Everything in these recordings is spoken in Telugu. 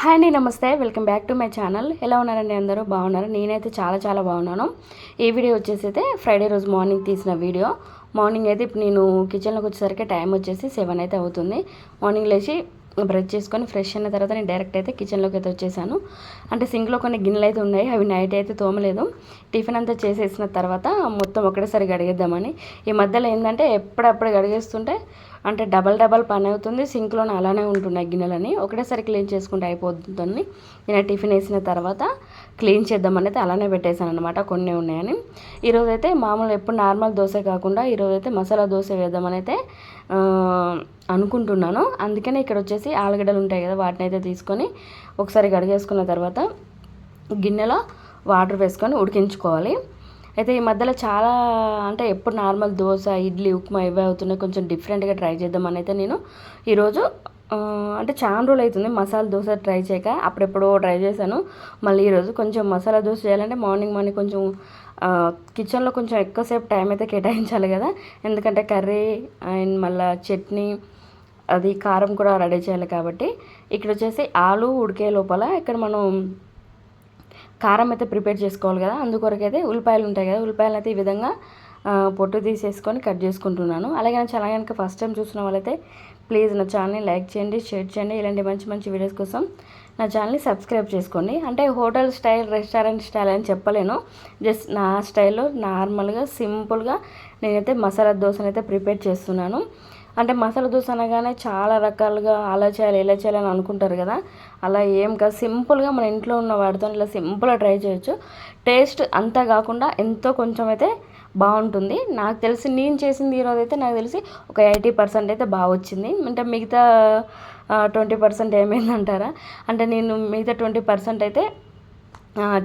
హాయ్ అండి నమస్తే. Welcome back to my channel. ఎలా ఉన్నారండి అందరూ? బాగున్నారు? నేనైతే చాలా చాలా బాగున్నాను. ఈ వీడియో వచ్చేసి అయితే ఫ్రైడే రోజు మార్నింగ్ తీసిన వీడియో. మార్నింగ్ అయితే ఇప్పుడు నేను కిచెన్లోకి వచ్చేసరికి టైం వచ్చేసి సెవెన్ అయితే అవుతుంది. మార్నింగ్ లేచి బ్రష్ చేసుకొని ఫ్రెష్ అయిన తర్వాత నేను డైరెక్ట్ అయితే కిచెన్లోకి అయితే వచ్చేసాను. అంటే సింక్లో కొన్ని గిన్నెలు అయితే ఉన్నాయి అవి నైట్ అయితే తోమలేదు. టిఫిన్ అంతా చేసేసిన తర్వాత మొత్తం ఒకటేసారి గడిగేద్దామని ఈ మధ్యలో ఏంటంటే ఎప్పుడప్పుడు గడిగేస్తుంటే అంటే డబల్ డబల్ పని అవుతుంది సింక్లోనే అలానే ఉంటున్నాయి గిన్నెలని ఒకటేసారి క్లీన్ చేసుకుంటే అయిపోతుంది. నేను టిఫిన్ వేసిన తర్వాత క్లీన్ చేద్దామని అయితే అలానే పెట్టేశాను అనమాట కొన్ని ఉన్నాయని. ఈరోజైతే మామూలు ఎప్పుడు నార్మల్ దోశ కాకుండా ఈరోజైతే మసాలా దోశ వేద్దామనైతే అనుకుంటున్నాను. అందుకనే ఇక్కడ వచ్చేసి ఆలుగడ్డలు ఉంటాయి కదా వాటిని అయితే తీసుకొని ఒకసారి గడిగేసుకున్న తర్వాత గిన్నెలో వాటర్ వేసుకొని ఉడికించుకోవాలి. అయితే ఈ మధ్యలో చాలా అంటే ఎప్పుడు నార్మల్ దోశ ఇడ్లీ ఉప్మా ఇవే అవుతున్నాయి కొంచెం డిఫరెంట్గా ట్రై చేద్దామని అయితే నేను ఈరోజు అంటే చాలా రోజులు అవుతుంది మసాలా దోశ ట్రై చేయక. అప్పుడెప్పుడో ట్రై చేశాను. మళ్ళీ ఈరోజు కొంచెం మసాలా దోశ చేయాలంటే మార్నింగ్ మార్నింగ్ కొంచెం కిచెన్లో కొంచెం ఎక్కువసేపు టైం అయితే కేటాయించాలి కదా. ఎందుకంటే కర్రీ అండ్ మళ్ళీ చట్నీ అది కారం కూడా రెడీ చేయాలి కాబట్టి. ఇక్కడ వచ్చేసి ఆలు ఉడికే లోపల ఇక్కడ మనం కారం అయితే ప్రిపేర్ చేసుకోవాలి కదా. అందుకొరకు అయితే ఉల్లిపాయలు ఉంటాయి కదా. ఉల్లిపాయలు అయితే ఈ విధంగా పొట్టు తీసేసుకొని కట్ చేసుకుంటున్నాను. అలాగే నా ఛానల్ కనుక ఫస్ట్ టైం చూసిన వాళ్ళైతే ప్లీజ్ నా ఛానల్ని లైక్ చేయండి షేర్ చేయండి. ఇలాంటి మంచి మంచి వీడియోస్ కోసం నా ఛానల్ని సబ్స్క్రైబ్ చేసుకోండి. అంటే హోటల్ స్టైల్ రెస్టారెంట్ స్టైల్ అని చెప్పలేను. జస్ట్ నా స్టైల్లో నార్మల్గా సింపుల్గా నేనైతే మసాలా దోశను అయితే ప్రిపేర్ చేస్తున్నాను. అంటే మసాలా దోశ అనగానే చాలా రకాలుగా అలా చేయాలి ఇలా చేయాలి అని అనుకుంటారు కదా. అలా ఏం కాదు. సింపుల్గా మన ఇంట్లో ఉన్న వాటితో ఇలా సింపుల్గా ట్రై చేయొచ్చు. టేస్ట్ అంతా కాకుండా ఎంతో కొంచెం అయితే బాగుంటుంది. నాకు తెలిసి నేను చేసింది ఈరోజు అయితే నాకు తెలిసి ఒక ఎయిటీ పర్సెంట్ అయితే బాగా వచ్చింది. అంటే మిగతా ట్వంటీ పర్సెంట్ ఏమైందంటారా? అంటే నేను మిగతా ట్వంటీ పర్సెంట్ అయితే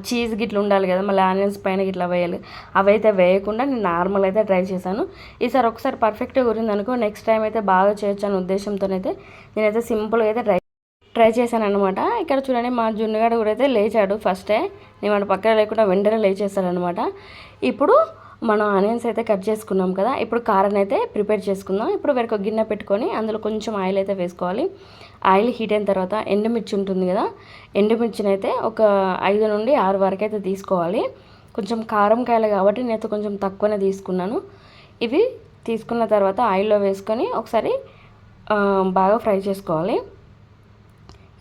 చీజ్ గిట్ల ఉండాలి కదా మళ్ళీ ఆనియన్స్ పైన గిట్లా వేయాలి. అవైతే వేయకుండా నేను నార్మల్ అయితే ట్రై చేశాను. ఈసారి ఒకసారి పర్ఫెక్ట్గా గురింది అనుకో నెక్స్ట్ టైం అయితే బాగా చేయొచ్చు అనే ఉద్దేశంతోనైతే నేనైతే సింపుల్గా అయితే ట్రై ట్రై చేశాను అనమాట ఇక్కడ చూడండి మా జున్నుగాడు కూడా అయితే లేచాడు ఫస్టే. నేను వాడు పక్కన లేకుండా వెంటనే లేచేస్తాడనమాట ఇప్పుడు మనం ఆనియన్స్ అయితే కట్ చేసుకున్నాం కదా ఇప్పుడు కారం అయితే ప్రిపేర్ చేసుకుందాం. ఇప్పుడు వేరొక గిన్నె పెట్టుకొని అందులో కొంచెం ఆయిల్ అయితే వేసుకోవాలి. ఆయిల్ హీట్ అయిన తర్వాత ఎండుమిర్చి ఉంటుంది కదా ఎండుమిర్చిని అయితే ఒక ఐదు నుండి ఆరు వరకు అయితే తీసుకోవాలి. కొంచెం కారం కాయలు కాబట్టి నేనైతే కొంచెం తక్కువనే తీసుకున్నాను. ఇవి తీసుకున్న తర్వాత ఆయిల్లో వేసుకొని ఒకసారి బాగా ఫ్రై చేసుకోవాలి.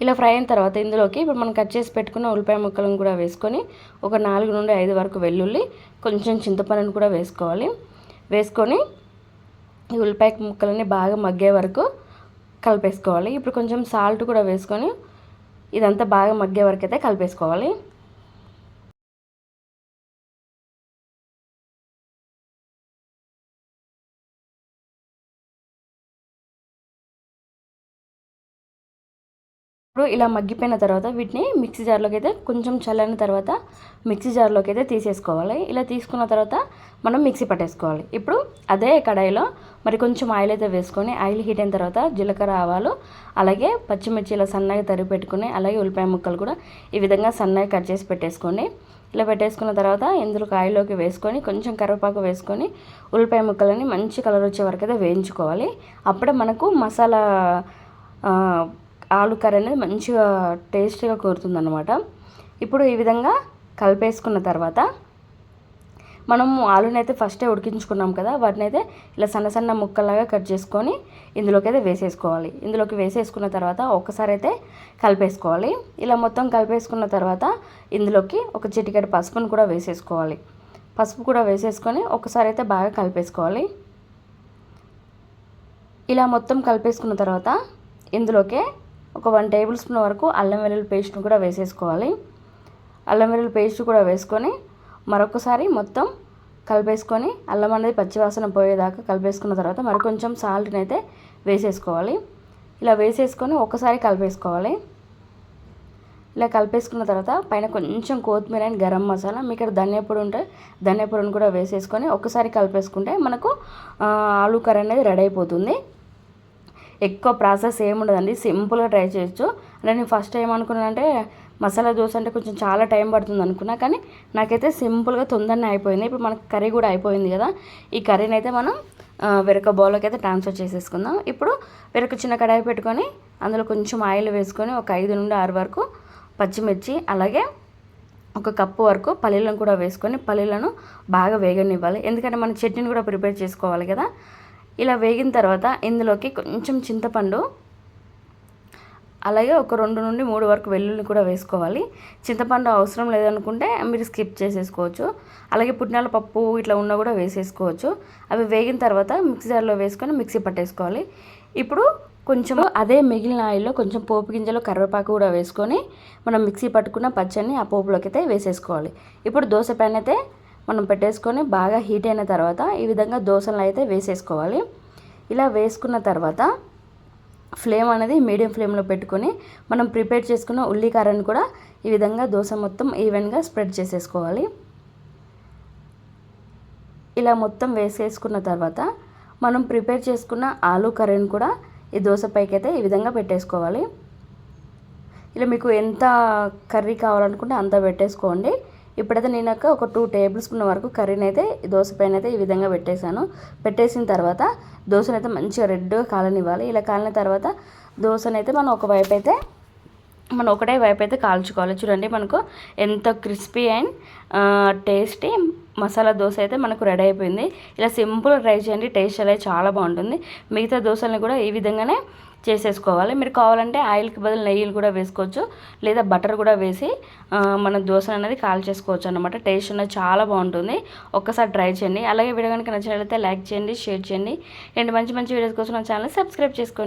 ఇలా ఫ్రై అయిన తర్వాత ఇందులోకి ఇప్పుడు మనం కట్ చేసి పెట్టుకున్న ఉల్లిపాయ ముక్కలను కూడా వేసుకొని ఒక నాలుగు నుండి ఐదు వరకు వెల్లుల్లి కొంచెం చింతపండుని కూడా వేసుకోవాలి. వేసుకొని ఈ ఉల్లిపాయ ముక్కలని బాగా మగ్గే వరకు కలిపేసుకోవాలి. ఇప్పుడు కొంచెం సాల్ట్ కూడా వేసుకొని ఇదంతా బాగా మగ్గే వరకు అయితే కలిపేసుకోవాలి. ఇప్పుడు ఇలా మగ్గిపోయిన తర్వాత వీటిని మిక్సీ జార్లోకి అయితే కొంచెం చల్లని తర్వాత మిక్సీ జార్లోకి అయితే తీసేసుకోవాలి. ఇలా తీసుకున్న తర్వాత మనం మిక్సీ పట్టేసుకోవాలి. ఇప్పుడు అదే కడాయిలో మరి కొంచెం ఆయిల్ అయితే వేసుకొని ఆయిల్ హీట్ అయిన తర్వాత జీలకర్ర ఆవాలు అలాగే పచ్చిమిర్చి ఇలా సన్నగా తరిగి పెట్టుకుని అలాగే ఉల్లిపాయ ముక్కలు కూడా ఈ విధంగా సన్నగా కట్ చేసి పెట్టేసుకోండి. ఇలా పెట్టేసుకున్న తర్వాత ఇందులో ఆయిల్లోకి వేసుకొని కొంచెం కరివేపాకు వేసుకొని ఉల్లిపాయ ముక్కలని మంచి కలర్ వచ్చే వరకు అయితే వేయించుకోవాలి. అప్పుడే మనకు మసాలా ఆలు కర్రీ అనేది మంచిగా టేస్ట్గా కోరుతుంది అనమాట ఇప్పుడు ఈ విధంగా కలిపేసుకున్న తర్వాత మనము ఆలుని అయితే ఫస్టే ఉడికించుకున్నాం కదా వాటిని అయితే ఇలా సన్న సన్న ముక్కలాగా కట్ చేసుకొని ఇందులోకి అయితే వేసేసుకోవాలి. ఇందులోకి వేసేసుకున్న తర్వాత ఒకసారి అయితే కలిపేసుకోవాలి. ఇలా మొత్తం కలిపేసుకున్న తర్వాత ఇందులోకి ఒక చిటికెడు పసుపును కూడా వేసేసుకోవాలి. పసుపు కూడా వేసేసుకొని ఒకసారి అయితే బాగా కలిపేసుకోవాలి. ఇలా మొత్తం కలిపేసుకున్న తర్వాత ఇందులోకే ఒక వన్ టేబుల్ స్పూన్ వరకు అల్లం వెల్లుల్లి పేస్ట్ను కూడా వేసేసుకోవాలి. అల్లం వెల్లుల్లి పేస్ట్ కూడా వేసుకొని మరొకసారి మొత్తం కలిపేసుకొని అల్లం అనేది పచ్చివాసన పోయేదాకా కలిపేసుకున్న తర్వాత మరి కొంచెం సాల్ట్ని అయితే వేసేసుకోవాలి. ఇలా వేసేసుకొని ఒకసారి కలిపేసుకోవాలి. ఇలా కలిపేసుకున్న తర్వాత పైన కొంచెం కొత్తిమీర అండ్ గరం మసాలా మీకు ఇక్కడ ధనియాపొడి ఉంటే ధనియాపొడిని కూడా వేసేసుకొని ఒకసారి కలిపేసుకుంటే మనకు ఆలూ ఆలు కర్రీ అనేది రెడీ అయిపోతుంది. ఎక్కువ ప్రాసెస్ ఏముండదండి. సింపుల్గా ట్రై చేయొచ్చు. అంటే నేను ఫస్ట్ ఏమనుకున్నానంటే మసాలా దోశ అంటే కొంచెం చాలా టైం పడుతుంది అనుకున్నా. కానీ నాకైతే సింపుల్గా తొందరనే అయిపోయింది. ఇప్పుడు మనకు కర్రీ కూడా అయిపోయింది కదా. ఈ కర్రీని అయితే మనం వెరక బౌల్లోకి అయితే ట్రాన్స్ఫర్ చేసేసుకుందాం. ఇప్పుడు వెరక చిన్న కడాయి పెట్టుకొని అందులో కొంచెం ఆయిల్ వేసుకొని ఒక ఐదు నుండి ఆరు వరకు పచ్చిమిర్చి అలాగే ఒక కప్పు వరకు పల్లీలను కూడా వేసుకొని పల్లీలను బాగా వేగనివ్వాలి. ఎందుకంటే మనం చట్నీని కూడా ప్రిపేర్ చేసుకోవాలి కదా. ఇలా వేగిన తర్వాత ఇందులోకి కొంచెం చింతపండు అలాగే ఒక రెండు నుండి మూడు వరకు వెల్లుల్లి కూడా వేసుకోవాలి. చింతపండు అవసరం లేదనుకుంటే మీరు స్కిప్ చేసేసుకోవచ్చు. అలాగే పుట్నాల పప్పు ఇట్లా ఉన్నా కూడా వేసేసుకోవచ్చు. అవి వేగిన తర్వాత మిక్సీ జార్లో వేసుకొని మిక్సీ పట్టేసుకోవాలి. ఇప్పుడు కొంచెం అదే మిగిలిన ఆయిల్లో కొంచెం పోపు గింజలు కరివేపాకు కూడా వేసుకొని మనం మిక్సీ పట్టుకున్న పచ్చడిని ఆ పోపులోకి అయితే వేసేసుకోవాలి. ఇప్పుడు దోశ ప్యాన్ అయితే మనం పెట్టేసుకొని బాగా హీట్ అయిన తర్వాత ఈ విధంగా దోశలు అయితే వేసేసుకోవాలి. ఇలా వేసుకున్న తర్వాత ఫ్లేమ్ అనేది మీడియం ఫ్లేమ్లో పెట్టుకొని మనం ప్రిపేర్ చేసుకున్న ఉల్లికారాన్ని కూడా ఈ విధంగా దోశ మొత్తం ఈవెన్గా స్ప్రెడ్ చేసేసుకోవాలి. ఇలా మొత్తం వేసేసుకున్న తర్వాత మనం ప్రిపేర్ చేసుకున్న ఆలూ కర్రీని కూడా ఈ దోశ పైకి అయితే ఈ విధంగా పెట్టేసుకోవాలి. ఇలా మీకు ఎంత కర్రీ కావాలనుకుంటే అంత పెట్టేసుకోండి. ఇప్పుడైతే నేను ఒక ఒక టూ టేబుల్ స్పూన్ వరకు కర్రీని అయితే ఈ దోశ పైన అయితే ఈ విధంగా పెట్టేశాను. పెట్టేసిన తర్వాత దోశను అయితే మంచిగా రెడ్గా కాలనివ్వాలి. ఇలా కాలిన తర్వాత దోశను అయితే మనం ఒక వైపు అయితే మనం ఒకటే వైపు అయితే కాల్చుకోవాలి. చూడండి మనకు ఎంత crispy and tasty masala dosa అయితే మనకు రెడీ అయిపోయింది. ఇలా సింపుల్ ట్రై చేయండి. టేస్ట్ అనేది చాలా బాగుంటుంది. మిగతా దోశల్ని కూడా ఈ విధంగానే చేసేసుకోవాలి. మీరు కావాలంటే ఆయిల్కి బదులు నెయ్యిలు కూడా వేసుకోవచ్చు. లేదా బటర్ కూడా వేసి మన దోశ అనేది కాల్ చేసుకోవచ్చు అనమాట టేస్ట్ అనేది చాలా బాగుంటుంది. ఒక్కసారి ట్రై చేయండి. అలాగే వీడియో కనుక నచ్చినట్లయితే లైక్ చేయండి షేర్ చేయండి. అండ్ మంచి మంచి వీడియోస్ కోసం నా ఛానల్ సబ్స్క్రైబ్ చేసుకోండి.